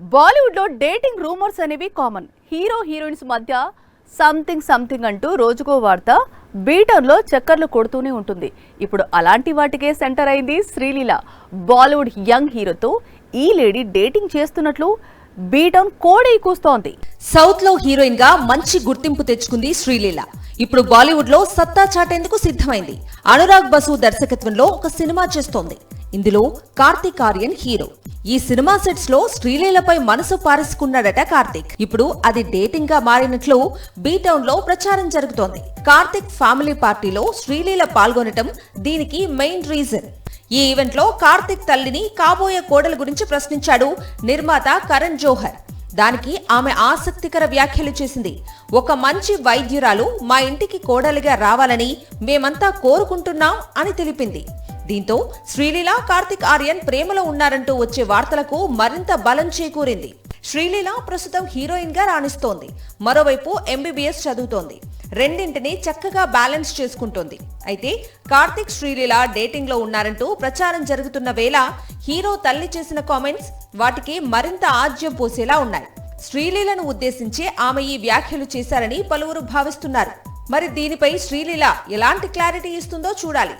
బాలీవుడ్లో dating rumours అనేవి common. Hero heroines మధ్య సంథింగ్ సంథింగ్ అంటూ రోజుకో వార్త బీటర్లో చక్కర్లు కొడుతూనే ఉంటుంది. ఇప్పుడు అలాంటి వాటికే సెంటర్ అయింది శ్రీలీల. బాలీవుడ్ యంగ్ హీరోతో ఈ లేడీ డేటింగ్ చేస్తున్నట్లు బీటౌన్ కోడై కూస్తోంది. సౌత్లో హీరోయిన్గా మంచి గుర్తింపు తెచ్చుకుంది శ్రీలీల. ఇప్పుడు బాలీవుడ్లో సత్తా చాటేందుకు సిద్ధమైంది. అనురాగ్ బసు దర్శకత్వంలో ఒక సినిమా చేస్తోంది. ఇందులో కార్తీక్ ఆర్యన్ హీరో. ఈ సినిమా సెట్స్లో శ్రీలీలపై మనసు పారేసుకున్నాడట కార్తిక్. ఇప్పుడు అది డేటింగ్గా మారినట్లు బీటౌన్లో ప్రచారం జరుగుతోంది. కార్తిక్ ఫ్యామిలీ పార్టీలో శ్రీలీల పాల్గొనటం దీనికి మెయిన్ రీజన్. ఈ ఈవెంట్లో కార్తిక్ తల్లిని కాబోయే కోడల గురించి ప్రశ్నించాడు నిర్మాత కరణ్ జోహర్. దానికి ఆమె ఆసక్తికర వ్యాఖ్యలు చేసింది. ఒక మంచి వైద్యురాలు మా ఇంటికి కోడలిగా రావాలని మేమంతా కోరుకుంటున్నాం అని తెలిపింది. దీంతో శ్రీలీల కార్తిక్ ఆర్యన్ ప్రేమలో ఉన్నారంటూ వచ్చే వార్తలకు మరింత బలం చేకూరింది. శ్రీలీల ప్రస్తుతం హీరోయిన్గా రాణిస్తోంది. మరోవైపు ఎంబీబీఎస్ చదువుతోంది. రెండింటిని చక్కగా బ్యాలెన్స్ చేసుకుంటోంది. అయితే కార్తిక్ శ్రీలీల డేటింగ్లో ఉన్నారంటూ ప్రచారం జరుగుతున్న వేళ హీరో తల్లి చేసిన కామెంట్స్ వాటికి మరింత ఆజ్యం పోసేలా ఉన్నాయి. శ్రీలీలను ఉద్దేశించి ఆమె ఈ వ్యాఖ్యలు చేశారని పలువురు భావిస్తున్నారు. మరి దీనిపై శ్రీలీల ఎలాంటి క్లారిటీ ఇస్తుందో చూడాలి.